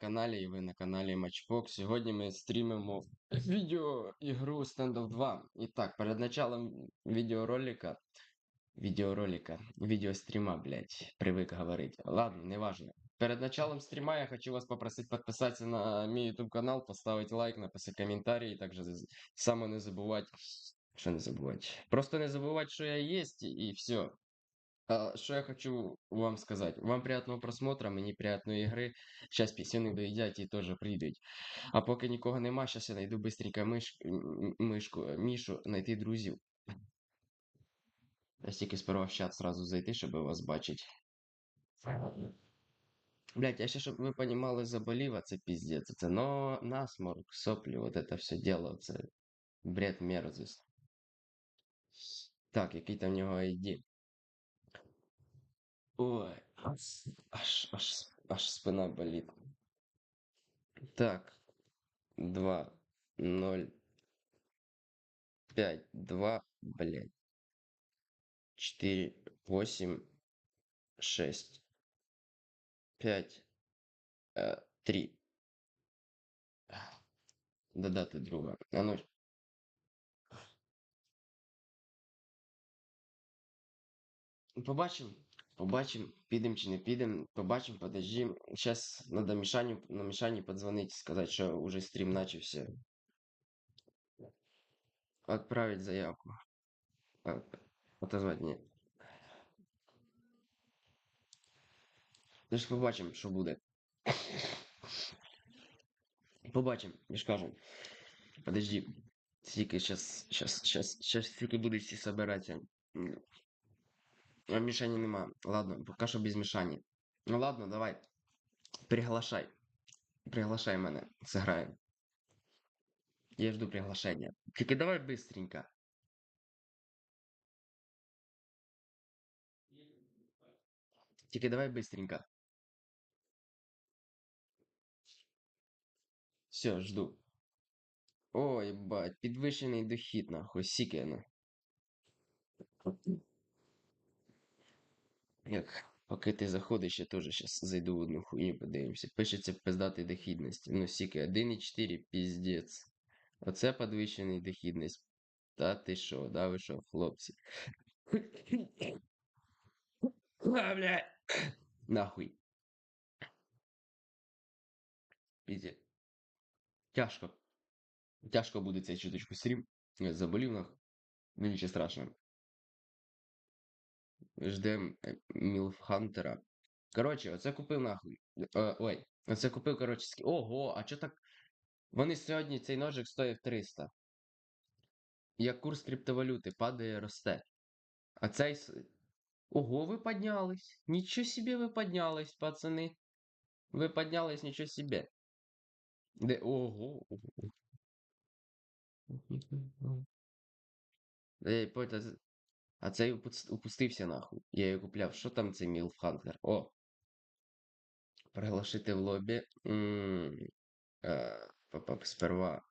каналі, і ви на каналі Matchbox. Сьогодні ми стрімимо відеоігру Standoff 2. І так, перед началом відеоролика. Відеоролика, відеостріма, блядь, привик говорити. Ладно, неважно. Перед началом стрима я хочу вас попросить подписаться на мой YouTube канал, поставить лайк, написать комментарий, и также з- само не забывать, что не забывать. Просто не забывать, что я есть, и все. Что я хочу вам сказать. Вам приятного просмотра, мені приятної ігри. Сейчас пісюни доїдять і теж прийдуть. А поки нікого нема, зараз я знайду быстренько миш... м- мишку, Мішу, знайти друзів. Я стільки сперва в чат сразу зайти, щоб вас бачити. Блять, я ще, щоб ви понімали, заболів, а це піздець. Но насморк, соплі, вот это все дело, це бред мерзость. Так, який там в нього ID? Ой, аж, аж, аж, спина болить. Так, 2, 0, 5, 2, блядь. 4, 8, 6, 5, 3. Додати друга. А ну. Побачимо. Побачимо, підемо чи не підемо. Побачимо, подожди. Зараз надо Мішаню, на Мішані подзвонити, сказати, що уже стрім начався. Отправить заявку. А, Отозвати, ні. Ну ж побачимо, що буде. Побачимо, я ж кажу. Подожди. Стільки щас, щас, щас, щас стільки будуть всі собиратися. М. А Мішані нема. Ладно, поки що без Мішані. Ну ладно, давай. Приглашай. Приглашай мене. Сыграем. Я жду приглашения. Тільки давай быстренько. Тільки давай быстренько. Все, жду. Ой, бать, підвищений дохід, нахуй, сіки, ну. Як, поки ти заходиш, я теж щас зайду в одну хуйню, подивимося. Пишеться пиздатий дохідність. Ну, сіки, 1,4, піздець. Оце підвищений дохідність. Та ти що, да ви що, хлопці? Бля. Нахуй. Піздець. Тяжко. Тяжко буде цей чуточку стрім. Я заболів нахуй. Ну нічого страшного. Ждем е, Мілфхантера. Коротше, оце купив нахуй. Е, ой, оце купив, коротше, скі... Ого, а чо так. Вони сьогодні цей ножик стоїв 300. Як курс криптовалюти падає, росте. А цей. Ого, ви піднялись. Нічого собі ви піднялись, пацани. Ви піднялись, нічого собі. Де. Ого. Ей, пойте. А цей упус- упустився нахуй. Я його купляв. Що там цей Мілфхантер? О. Приглашити в лобі. Е, Сперва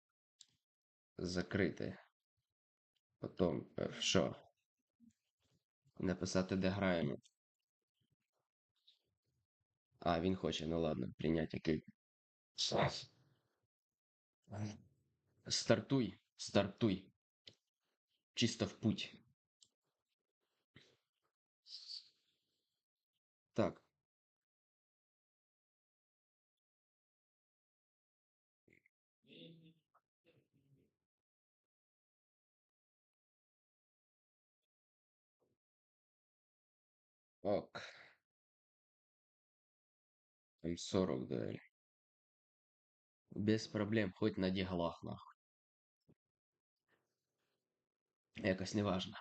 закрити. Потім е, що? Написати, де граємо. А, він хоче, ну ладно, прийняти який. Стартуй, стартуй. Чисто в путь. Ок. М40 дуэль. Без проблем, хоть на діглах, нахуй. Якось неважно.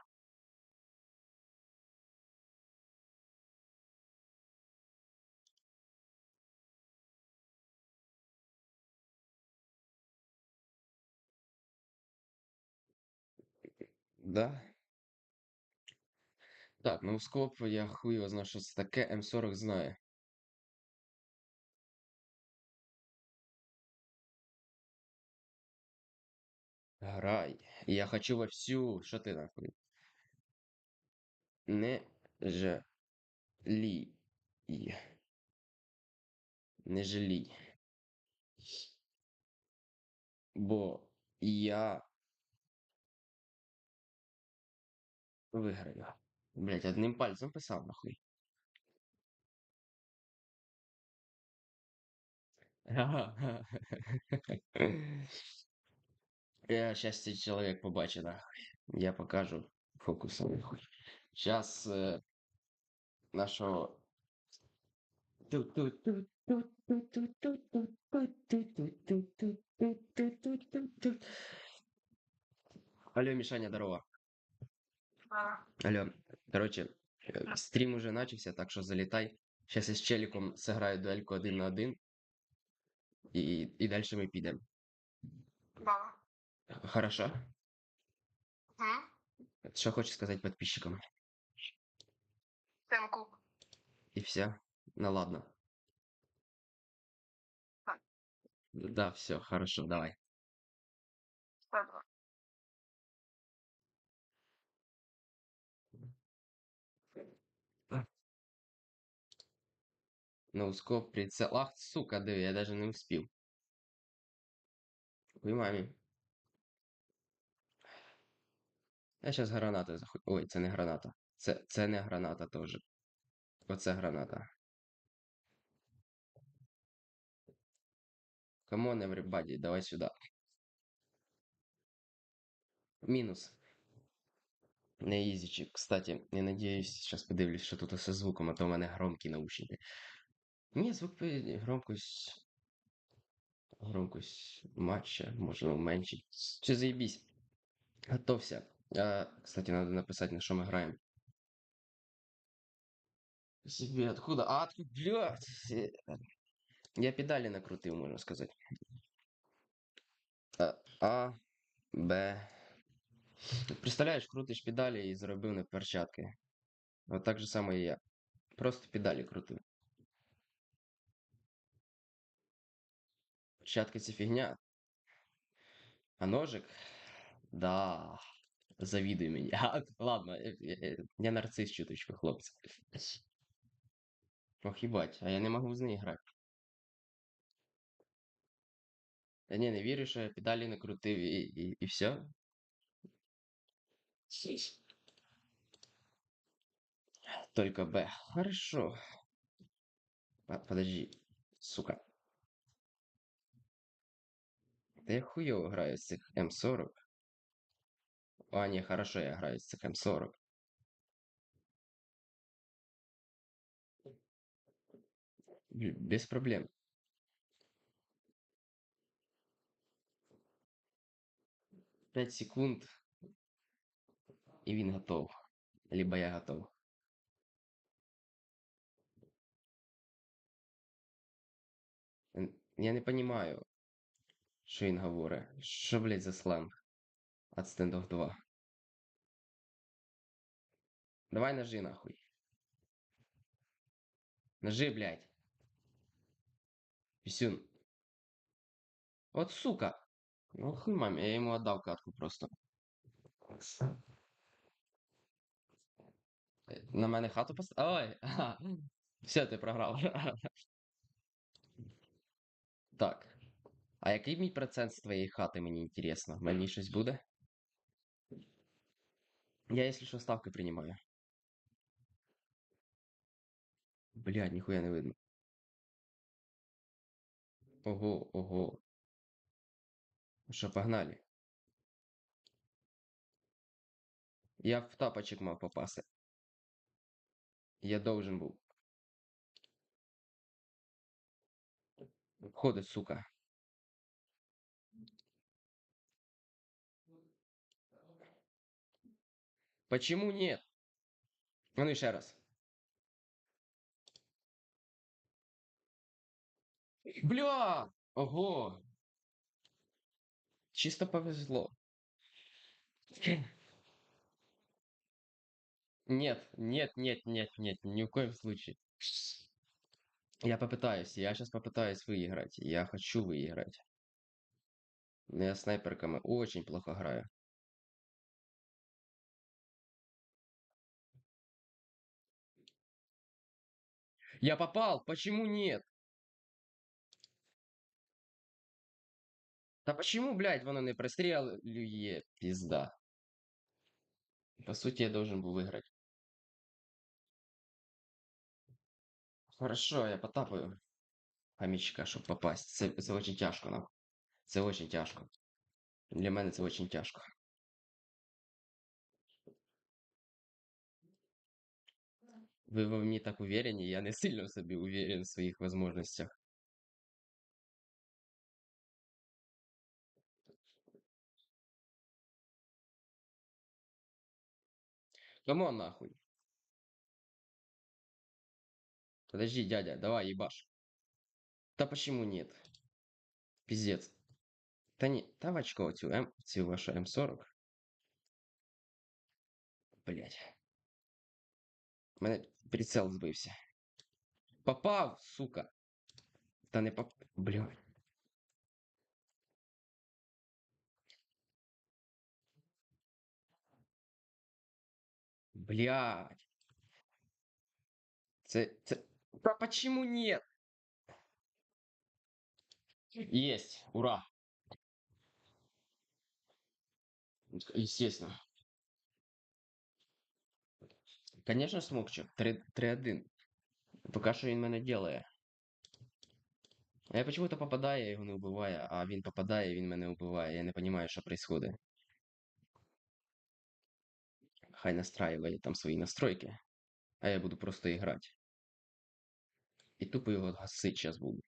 Да? Так, ну я хуй його знаю, що це таке. М40 знає. Грай. Я хочу во всю. Що ти нахуй? Не жалій. Не жалій. Бо я виграю. Блять, одним пальцем писав нахуй. Я щас цей чоловік нахуй. Я покажу фокусом. нахуй. Щас е, нашого. Алло, Мішаня, здорово. Алло, короче, э, стрім уже начався, так що залітай. Сейчас я з челіком сыграю дуельку один на один. І, і далі ми підемо. Да. Хорошо? М? Що хочеш сказати підписчикам? Темку. І все. Ну ладно. Так. Да, все, хорошо, давай. Ладно. Ноускоп, прицел. Ах, сука, диви, я даже не успів. Ой, мамі. Я зараз гранати заху... Ой, це не граната. Це, не граната теж. Оце граната. Камон, everybody, давай сюди. Мінус. Не ізічі. Кстати, я надіюсь, зараз подивлюсь, що тут все звуком, а то в мене громкі наушники. Ні, звук громкость. Громкость матча, можливо, менше. Чи заєбісь. Готовся. А, кстати, надо написать, на що ми граємо. Себе откуда? А, откуда? Блядь! Я педалі накрутив, можна сказати. А, а Б. Представляєш, крутиш педалі і зробив на перчатки. От так же само і я. Просто педалі крутив. Перчатки це фігня. А ножик? Да. Завідуй мені. А, ладно, я, я, я нарцис чуточку, хлопці. Ох, їбать, а я не можу з неї грати. Та ні, не вірю, що я педалі накрутив і, і, і все. Только Б. Хорошо. Подожди, сука. Да я хуёво граю з цих М40. А, не, хорошо, я граю з цих М40. Без проблем. Пять секунд. І він готов. Либо я готов. Я не понимаю, що він говорить. Що, блядь, за сленг? От стендов 2. Давай ножи нахуй. Ножи, блядь. Писюн. Вот сука. Ну хуй маме, я ему отдал катку просто. На мене хату пост... Ой! Все, ти програв. Так. А який мій процент з твоєї хати, мені інтересно? Мені щось буде? Я, якщо що, ставки приймаю. Блядь, ніхуя не видно. Ого, ого. Що, погнали? Я в тапочек мав попасти. Я должен був. Входить, сука. Почему нет? А ну ще раз. Бля! Ого! Чисто повезло. Нет, нет, нет, нет, нет, ни в коем случае. Я попытаюсь, я сейчас попытаюсь выиграть. Я хочу выиграть. Но я снайперками очень плохо играю. Я попал! Почему нет? Та почему, блядь, воно не пристрілює, пізда? По суті, я должен був виграти. Хорошо, я потапаю хомячка, щоб попасть. Це, це очень тяжко, нахуй. Це очень тяжко. Для мене це очень тяжко. Ви во мені так уверені, я не сильно в собі уверен в своїх возможностях. Камон, нахуй. Подожди, дядя, давай, ебашь. Да почему нет? Пиздец. Та ні, та в очко цю, М, цю вашу М40. Блять. Мене прицел збився. Попав, сука. Та не поп... Блядь. Блядь. Це, це... Да почему нет? Есть, ура. Естественно. Конечно, смокчик. 3-1. Поки що він мене делає. А я почему-то попадаю, я його не вбиваю, а він попадає, він мене вбиває. Я не розумію, що происходит. Хай настраивает там свої настройки. А я буду просто играть. І тупо його гасить зараз буду.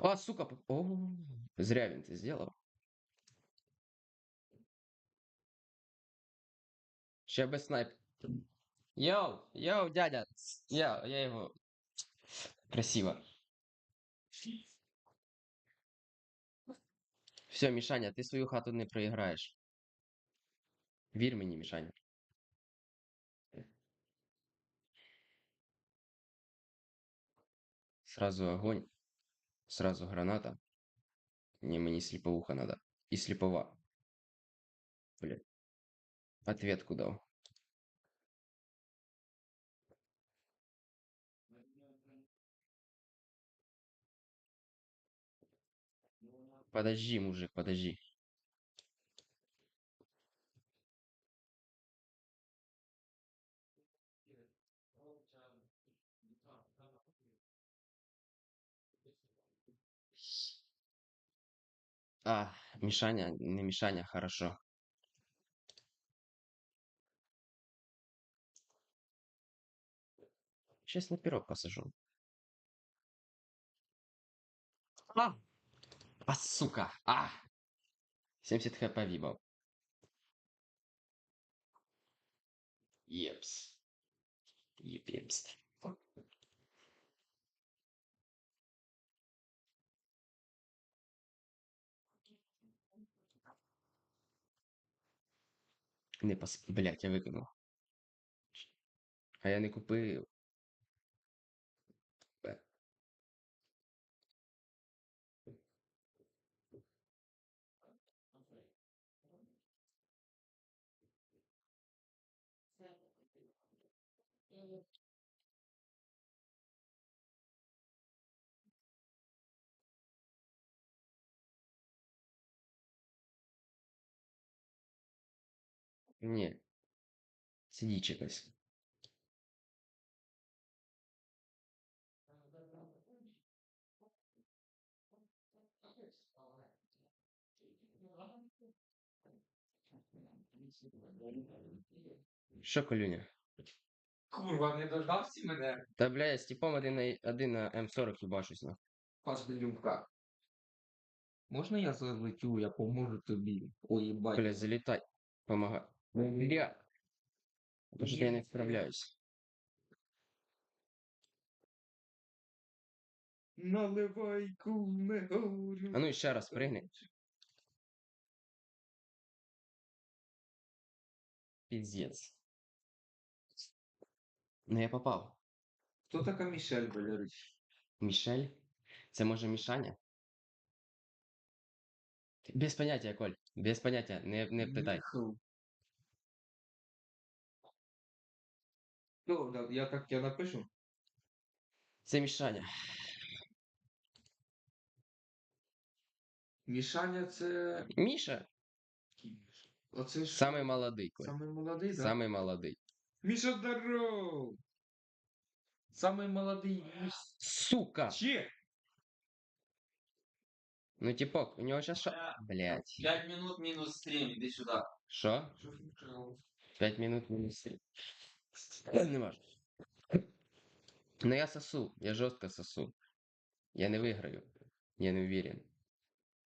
А, сука, о, зря він це зробив. Ще без снайп. Йоу, йоу, дядя. ц- Я, його. Красиво. Все, Мішаня, ти свою хату не проіграєш. Вір мені, Мішаня. Сразу огонь. Сразу граната. Не, мені сліповуха надо. І сліпова. Блядь. Ответку дав. Подожди, мужик, подожди. А, Мишаня, не Мишаня, хорошо. Сейчас на пирог посажу. А! А, сука! А! 70 хп вибал. Епс. Епс. Не пос... Блять, я викинув. А я не купив. Ні. Сидіть якось. Що, Колюня? Курва, не дождався мене Та бля, я з типом один на, один на М40 їбашусь на. пас люмка. Можна я залетю, я поможу тобі. Ой, їбать. Бля, залітай. Помагай. Бля. Потому що я не справляюсь. Наливай куме горю. А ну ще раз пригни. Піздець. Ну я попав. Хто така Мішель Валерич? Мішель? Це може Мішаня? Без поняття, Коль. Без поняття. Не, не питай. Міхал. Ну, да, я так я напишу. Це Мішаня. Мішаня це. Міша? Оце ж самий молодий, Коль. самий молодий, да? Самий молодий. Міша здоров! Самий молодий Міш. Сука! Че? Ну, типок, у нього сейчас шо... Блять. 5 минут минус стрим, иди сюда. Що? Що включав? 5 минут мінус 3. Не можу. Ну я сосу, я жорстко сосу. Я не виграю. Я не уверен.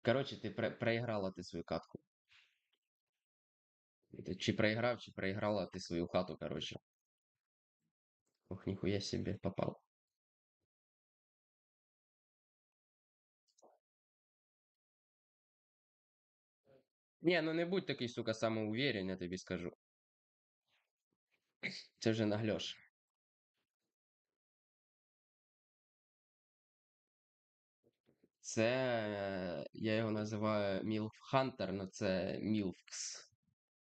Короче, ти про- проіграла ти свою катку. Чи проіграв, чи проіграла ти свою хату, короче. Ох, ніхуя себе попав. Не, ну не будь такий, сука, самоуверен, я тобі скажу. Це вже нагльош. Це я його називаю Milf Hunter, але це Milfx.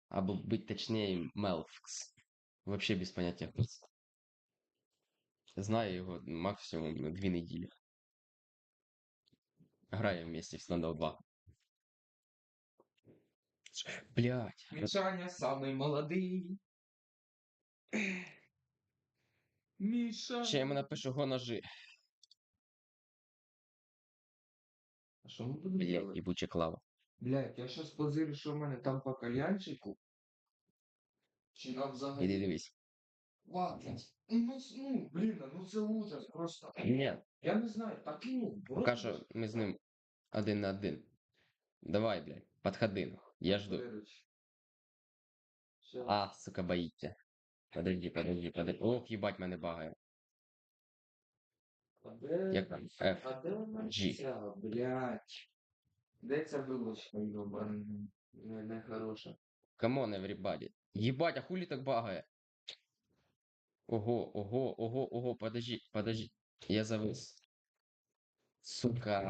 Або бути точніше, Melfx. Вообще без поняття хто це. Знаю його максимум дві неділі. Граємо вместе в Standoff 2. Блять. Мішаня самий молодий. Міша. Ще я йому напишу го ножи. А що ми будемо Блять, робити? ебуча клава. Блядь, я щас позирю, що в мене там по кальянчику. Чи нам взагалі Іди дивись. хватить? Ну, с- ну, блін, ну це ужас просто. Ні, Я не знаю, так ну, поки що ми з ним один на один. Давай, блядь, подходи. Я жду. А, сука, боїться. Подожди, подожди, подожди. Ох, їбать мене багає. Як там? F. А де вона G. ця, блядь? Де ця вилочка, йобана? Не, не хороша. Камон, everybody. Ебать, а хули так багає? Ого, ого, ого, ого, подожди, подожди. Я завис. Сука.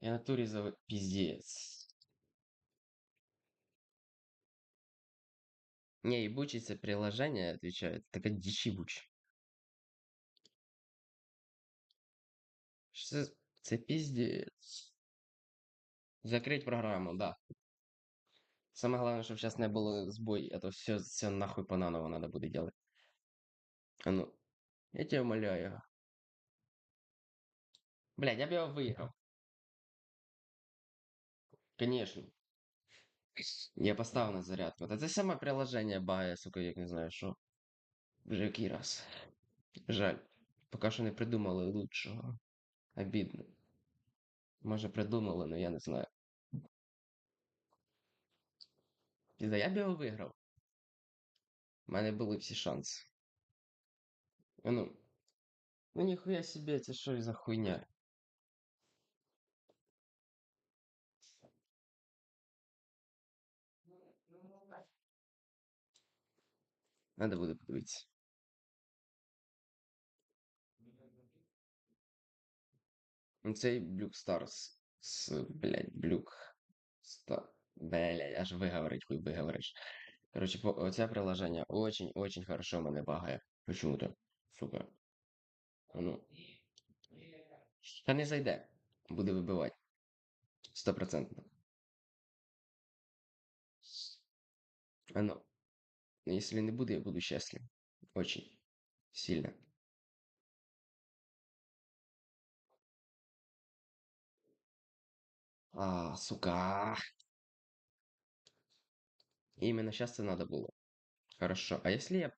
Я натуре завис. Пиздец. Не, ебучий це приложение отвечает. Так дичь ебучий. Что за- це пиздец. Закрыть программу, да. Самое главное, чтобы сейчас не было сбой, а то все, все нахуй по наново надо будет делать. А ну, я тебя умоляю. Блядь, я бы его выиграл. Конечно. Я поставил на зарядку. Вот это самое приложение багає, сука, як не знаю що. Вже який раз. Жаль. Поки що не придумали лучшого. Обідно. Може придумали, но я не знаю. Пізда, я б його виграв. У мене були всі шанси. Ну. Ну ніхуя себе, це що за хуйня? Надо буде подивитися. Ну, Цей Блюк Старс з, блядь, Блюк Стар. Блядь, аж виговорить, хуй виговориш. Короче, оце приложение очень-очень хорошо мене багає. Почему-то, сука. Ну. Та не зайде. Буде вибивати. Стопроцентно. А Ну, Если не буде, я буду счастлив. Очень. Сильно. А, сука. Именно сейчас это надо было. Хорошо. А если я